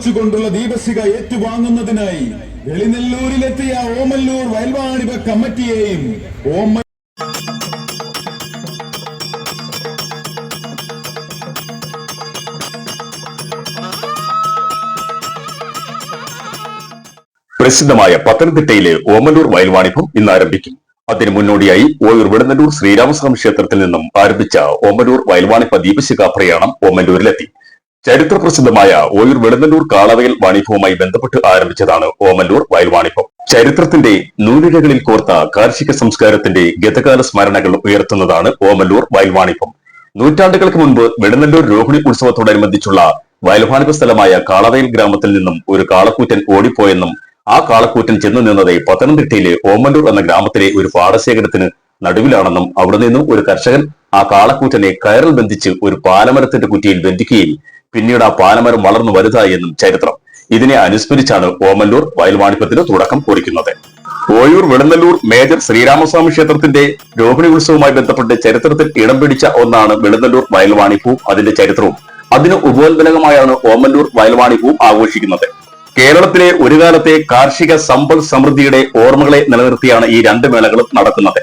തുടക്കം കുറിച്ചുകൊണ്ടുള്ള ദീപശിഖ ഏറ്റുവാങ്ങുന്നതിനായി വെളിനെല്ലൂരിലെത്തിയ ഓമല്ലൂർ വയൽവാണിപ കമ്മിറ്റിയെയും ഓമ പ്രസിദ്ധമായ പത്തനംതിട്ടയിലെ ഓമല്ലൂർ വയൽവാണിഭം ഇന്ന് ആരംഭിക്കും അതിനു മുന്നോടിയായി ഓയൂർ വിടനല്ലൂർ ശ്രീരാമസ്വാമി ക്ഷേത്രത്തിൽ നിന്നും ആരംഭിച്ച ഓമല്ലൂർ വയൽവാണിപ്പ ദീപശിഖ പ്രയാണം ഓമല്ലൂരിലെത്തി. ചരിത്ര പ്രസിദ്ധമായ ഓയൂർ വിടനല്ലൂർ കാളവയൽ വാണിഭവുമായി ബന്ധപ്പെട്ട് ആരംഭിച്ചതാണ് ഓമല്ലൂർ വയൽവാണിഭം. ചരിത്രത്തിന്റെ നൂലിഴകളിൽ കോർത്ത കാർഷിക സംസ്കാരത്തിന്റെ ഗതകാല സ്മരണകൾ ഉയർത്തുന്നതാണ് ഓമല്ലൂർ വയൽവാണിഭം. നൂറ്റാണ്ടുകൾക്ക് മുൻപ് വിടനല്ലൂർ രോഹിണി ഉത്സവത്തോടനുബന്ധിച്ചുള്ള വയൽവാണിഭ സ്ഥലമായ കാളവയൽ ഗ്രാമത്തിൽ നിന്നും ഒരു കാളക്കൂറ്റൻ ഓടിപ്പോയെന്നും ആ കാളക്കൂറ്റൻ ചെന്നു നിന്നത് പത്തനംതിട്ടയിലെ ഓമല്ലൂർ എന്ന ഗ്രാമത്തിലെ ഒരു പാടശേഖരത്തിന് നടുവിലാണെന്നും അവിടെ നിന്നും ഒരു കർഷകൻ ആ കാളക്കൂറ്റനെ കയറിൽ ബന്ധിച്ച് ഒരു പാലമരത്തിന്റെ കുറ്റിയിൽ ബന്ധിക്കുകയും പിന്നീട് ആ പാലമരം വളർന്നു വലുതായി എന്നും ചരിത്രം. ഇതിനെ അനുസ്മരിച്ചാണ് ഓമല്ലൂർ വയൽവാണിപ്പത്തിന് തുടക്കം കുറിക്കുന്നത്. ഓയൂർ വെളുന്നല്ലൂർ മേജർ ശ്രീരാമസ്വാമി ക്ഷേത്രത്തിന്റെ രോഹിണി ഉത്സവവുമായി ബന്ധപ്പെട്ട് ചരിത്രത്തിൽ ഇടം പിടിച്ച ഒന്നാണ് വെളുന്നല്ലൂർ വയൽവാണിപ്പൂ അതിന്റെ ചരിത്രവും. അതിന് ഉപോത്ബലകമായാണ് ഓമല്ലൂർ വയൽവാണിപ്പൂവും ആഘോഷിക്കുന്നത്. കേരളത്തിലെ ഒരു കാലത്തെ കാർഷിക സമ്പൽ സമൃദ്ധിയുടെ ഓർമ്മകളെ നിലനിർത്തിയാണ് ഈ രണ്ട് മേളകളും നടക്കുന്നത്.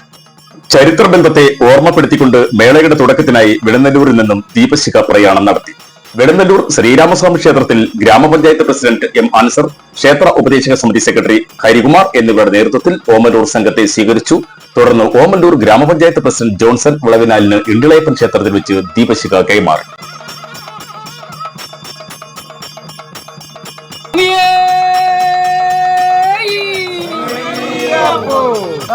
ചരിത്രബന്ധത്തെ ഓർമ്മപ്പെടുത്തിക്കൊണ്ട് മേളയുടെ തുടക്കത്തിനായി വിളനല്ലൂരിൽ നിന്നും ദീപശിഖ പ്രയാണം നടത്തി. വെളുന്നല്ലൂർ ശ്രീരാമസ്വാമി ക്ഷേത്രത്തിൽ ഗ്രാമപഞ്ചായത്ത് പ്രസിഡന്റ് എം അൻസർ ക്ഷേത്ര ഉപദേശക സമിതി സെക്രട്ടറി ഹരികുമാർ എന്നിവരുടെ നേതൃത്വത്തിൽ ഓമല്ലൂർ സംഘത്തെ സ്വീകരിച്ചു. തുടർന്ന് ഓമല്ലൂർ ഗ്രാമപഞ്ചായത്ത് പ്രസിഡന്റ് ജോൺസൺ വിളവിനാലിന് ഇണ്ടിളയപ്പൻ ക്ഷേത്രത്തിൽ വെച്ച് ദീപശിഖ കൈമാറി.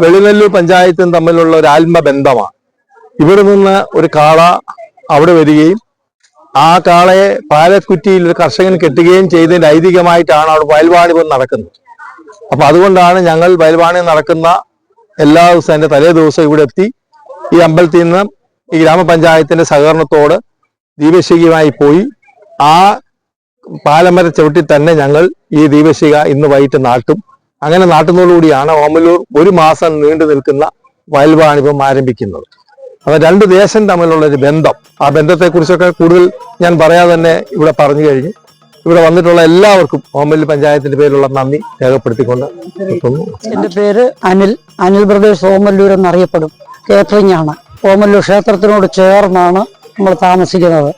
വെളിനെല്ലൂർ പഞ്ചായത്തും തമ്മിലുള്ള ഒരു ആത്മബന്ധമാണ് ഇവിടെ നിന്ന് ഒരു കാള അവിടെ വരികയും ആ കാളയെ പാലക്കുറ്റിയിൽ ഒരു കർഷകൻ കെട്ടുകയും ചെയ്തതിന്റെ ഐതിഹ്യമായിട്ടാണ് അവിടെ വയൽവാണിപം നടക്കുന്നത്. അപ്പൊ അതുകൊണ്ടാണ് ഞങ്ങൾ വയൽവാണി നടക്കുന്ന എല്ലാ ദിവസവും എന്റെ തലേ ദിവസം ഇവിടെ എത്തി. ഈ അമ്പലത്തിൽ നിന്ന് ഈ ഗ്രാമപഞ്ചായത്തിന്റെ സഹകരണത്തോട് ദീപശികയുമായി പോയി. ആ പാലമര ചവിട്ടിൽ തന്നെ ഞങ്ങൾ ഈ ദീപശിക ഇന്ന് വൈകിട്ട് നാട്ടും. അങ്ങനെ നാട്ടുന്നതോടുകൂടിയാണ് ഓമലൂർ ഒരു മാസം നീണ്ടു നിൽക്കുന്ന വയൽവാണിഭം ആരംഭിക്കുന്നത്. അപ്പൊ രണ്ട് ദേശം തമ്മിലുള്ള ഒരു ബന്ധം. ആ ബന്ധത്തെക്കുറിച്ചൊക്കെ കൂടുതൽ ഞാൻ പറയാതെ തന്നെ ഇവിടെ പറഞ്ഞു കഴിഞ്ഞു. ഇവിടെ വന്നിട്ടുള്ള എല്ലാവർക്കും ഓമല്ലൂർ പഞ്ചായത്തിന്റെ പേരിലുള്ള നന്ദി രേഖപ്പെടുത്തിക്കൊണ്ട്. എന്റെ പേര് അനിൽ. അനിൽ ബ്രദേഴ്സ് ഓമല്ലൂർ എന്നറിയപ്പെടും. കേറ്ററിംഗ് ഓമല്ലൂർ ക്ഷേത്രത്തിനോട് ചേർന്നാണ് നമ്മൾ താമസിക്കുന്നത്.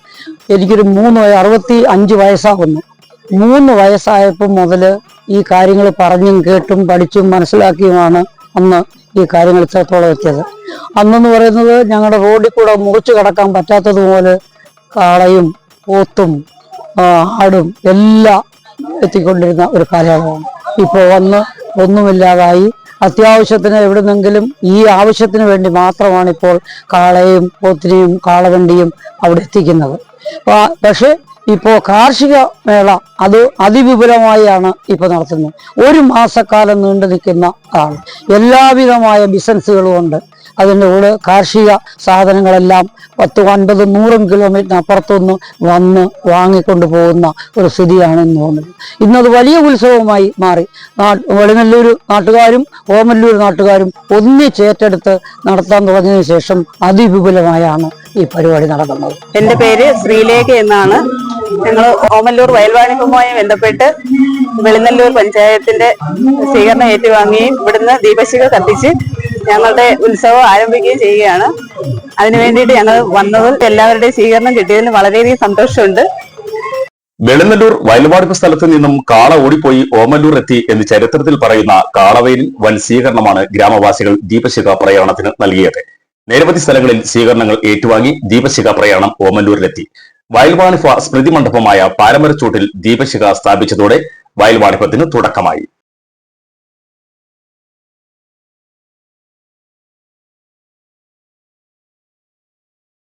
എനിക്കൊരു മൂന്ന് അറുപത്തി അഞ്ച് വയസ്സാകുന്നു. മൂന്ന് വയസ്സായപ്പോൾ മുതൽ ഈ കാര്യങ്ങൾ പറഞ്ഞും കേട്ടും പഠിച്ചും മനസ്സിലാക്കിയുമാണ് അന്ന് ഈ കാര്യങ്ങൾ ഇത്രത്തോളം എത്തിയത്. അന്നെന്ന് പറയുന്നത് ഞങ്ങളുടെ റോഡിൽ കൂടെ മുറിച്ചു കടക്കാൻ പറ്റാത്തതുപോലെ കാളയും പോത്തും ആടും എല്ലാം എത്തിക്കൊണ്ടിരുന്ന ഒരു കാലയളവാണ്. ഇപ്പോൾ വന്ന് ഒന്നുമില്ലാതായി. അത്യാവശ്യത്തിന് എവിടുന്നെങ്കിലും ഈ ആവശ്യത്തിന് വേണ്ടി മാത്രമാണ് ഇപ്പോൾ കാളയും പോത്തിനെയും കാളവണ്ടിയും അവിടെ എത്തിക്കുന്നത്. പക്ഷേ ഇപ്പോൾ കാർഷിക മേള അത് അതിവിപുലമായാണ് ഇപ്പോൾ നടത്തുന്നത്. ഒരു മാസക്കാലം നീണ്ടു നിൽക്കുന്ന ആണ് എല്ലാവിധമായ ബിസിനസ്സുകളും ഉണ്ട്. അതിന്റെ കൂടെ കാർഷിക സാധനങ്ങളെല്ലാം പത്ത് അൻപത് നൂറും കിലോമീറ്റർ അപ്പുറത്തുനിന്ന് വന്ന് വാങ്ങിക്കൊണ്ട് പോകുന്ന ഒരു സ്ഥിതിയാണ് ഇന്ന് തോന്നുന്നത് ഇന്നത് വലിയ ഉത്സവമായി മാറി. വെളിനല്ലൂർ നാട്ടുകാരും ഓമല്ലൂർ നാട്ടുകാരും ഒന്നിച്ചേറ്റെടുത്ത് നടത്താൻ തുടങ്ങിയതിനു ശേഷം അതിവിപുലമായാണ് ഈ പരിപാടി നടക്കുന്നത്. എന്റെ പേര് ശ്രീലേഖ എന്നാണ്. ഞങ്ങൾ ഓമല്ലൂർ വയൽവാണിപ്പുമായി ബന്ധപ്പെട്ട് വെളിനല്ലൂർ പഞ്ചായത്തിന്റെ സ്വീകരണം ഏറ്റുവാങ്ങുകയും ഇവിടുന്ന് ദീപശിഖ കത്തിച്ച് ഞങ്ങളുടെ ഉത്സവം ആരംഭിക്കുകയും ചെയ്യുകയാണ്. അതിനു വേണ്ടിയിട്ട് ഞങ്ങൾ വന്നതിൽ എല്ലാവരുടെയും സ്വീകരണം കിട്ടിയതിൽ വളരെയധികം സന്തോഷമുണ്ട്. വെളുന്നല്ലൂർ വയൽവാടിപ്പ് സ്ഥലത്ത് നിന്നും കാള ഓടിപ്പോയി ഓമല്ലൂർ എത്തി എന്ന് ചരിത്രത്തിൽ പറയുന്ന കാളവയിൽ വൻ സ്വീകരണമാണ് ഗ്രാമവാസികൾ ദീപശിഖ പ്രയാണത്തിന് നൽകിയത്. നിരവധി സ്ഥലങ്ങളിൽ സ്വീകരണങ്ങൾ ഏറ്റുവാങ്ങി ദീപശിഖ പ്രയാണം ഓമല്ലൂരിലെത്തി. വയൽവാണിഭ സ്മൃതി മണ്ഡപമായ പാരമരച്ചൂട്ടിൽ ദീപശിഖ സ്ഥാപിച്ചതോടെ വയൽവാണിഭത്തിന് തുടക്കമായി.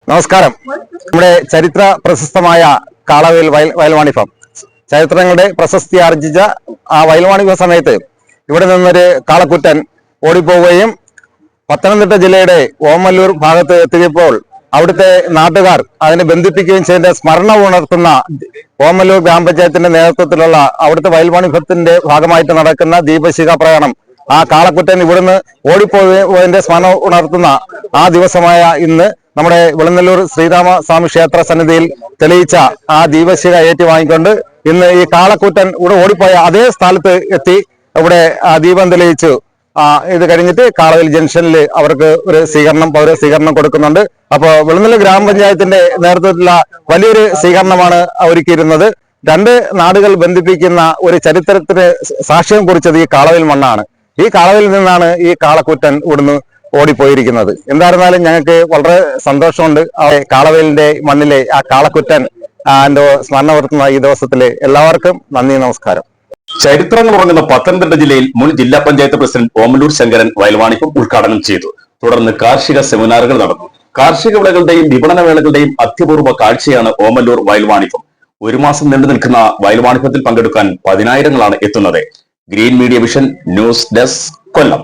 നമസ്കാരം. നമ്മുടെ ചരിത്ര പ്രശസ്തമായ കാളവയൽ വയൽ വയൽവാണിഭം ചരിത്രങ്ങളുടെ പ്രശസ്തി ആർജിച്ച ആ വയൽവാണിഭ സമയത്ത് ഇവിടെ നിന്നൊരു കാളക്കുറ്റൻ ഓടിപ്പോവുകയും പത്തനംതിട്ട ജില്ലയുടെ ഓമല്ലൂർ ഭാഗത്ത് എത്തിയപ്പോൾ അവിടുത്തെ നാട്ടുകാർ അതിനെ ബന്ധിപ്പിക്കുകയും ചെയ്ത സ്മരണ ഉണർത്തുന്ന ഓമല്ലൂർ ഗ്രാമപഞ്ചായത്തിന്റെ നേതൃത്വത്തിലുള്ള അവിടുത്തെ വയൽവാണിഭത്തിന്റെ ഭാഗമായിട്ട് നടക്കുന്ന ദീപശിഖ പ്രയാണം. ആ കാളക്കുറ്റൻ ഇവിടുന്ന് ഓടിപ്പോയതിന്റെ സ്മരണ ഉണർത്തുന്ന ആ ദിവസമായ ഇന്ന് നമ്മുടെ വിളനല്ലൂർ ശ്രീരാമ സ്വാമി ക്ഷേത്ര സന്നിധിയിൽ തെളിയിച്ച ആ ദീപശിഖ ഏറ്റുവാങ്ങിക്കൊണ്ട് ഇന്ന് ഈ കാളക്കുറ്റൻ ഇവിടെ ഓടിപ്പോയ അതേ സ്ഥലത്ത് എത്തി. ഇവിടെ ദീപം തെളിയിച്ചു. ഇത് കഴിഞ്ഞിട്ട് കാളവൽ ജംഗ്ഷനിൽ അവർക്ക് ഒരു സ്വീകരണം പൗര സ്വീകരണം കൊടുക്കുന്നുണ്ട്. അപ്പോൾ വെളുന്നല ഗ്രാമപഞ്ചായത്തിന്റെ നേതൃത്വത്തിലുള്ള വലിയൊരു സ്വീകരണമാണ് ഒരുക്കിയിരുന്നത്. രണ്ട് നാടുകൾ ബന്ധിപ്പിക്കുന്ന ഒരു ചരിത്രത്തിന് സാക്ഷ്യം കുറിച്ചത് ഈ കാളവിൽ മണ്ണാണ്. ഈ കാളവിൽ നിന്നാണ് ഈ കാളക്കുറ്റൻ ഇവിടുന്ന് ഓടിപ്പോയിരിക്കുന്നത്. എന്തായിരുന്നാലും ഞങ്ങൾക്ക് വളരെ സന്തോഷമുണ്ട്. കാളവേലിന്റെ മണ്ണിലെ ആ കാളക്കുറ്റൻ എന്തോ സ്മരണ വരുത്തുന്ന ഈ ദിവസത്തിലെ എല്ലാവർക്കും നന്ദി നമസ്കാരം. ചരിത്രങ്ങൾ ഉറങ്ങുന്ന പത്തനംതിട്ട ജില്ലയിൽ മുൻ ജില്ലാ പഞ്ചായത്ത് പ്രസിഡന്റ് ഓമലൂർ ശങ്കരൻ വയൽവാണിപ്പം ഉദ്ഘാടനം ചെയ്തു. തുടർന്ന് കാർഷിക സെമിനാറുകൾ നടന്നു. കാർഷിക വിളകളുടെയും വിപണന വേളകളുടെയും അത്യപൂർവ കാഴ്ചയാണ് ഓമല്ലൂർ വയൽവാണിപ്പം ഒരു മാസം നീണ്ടു നിൽക്കുന്ന വയൽവാണിപ്പത്തിൽ പങ്കെടുക്കാൻ പതിനായിരങ്ങളാണ് എത്തുന്നത്. Green media vision news desk Kollam.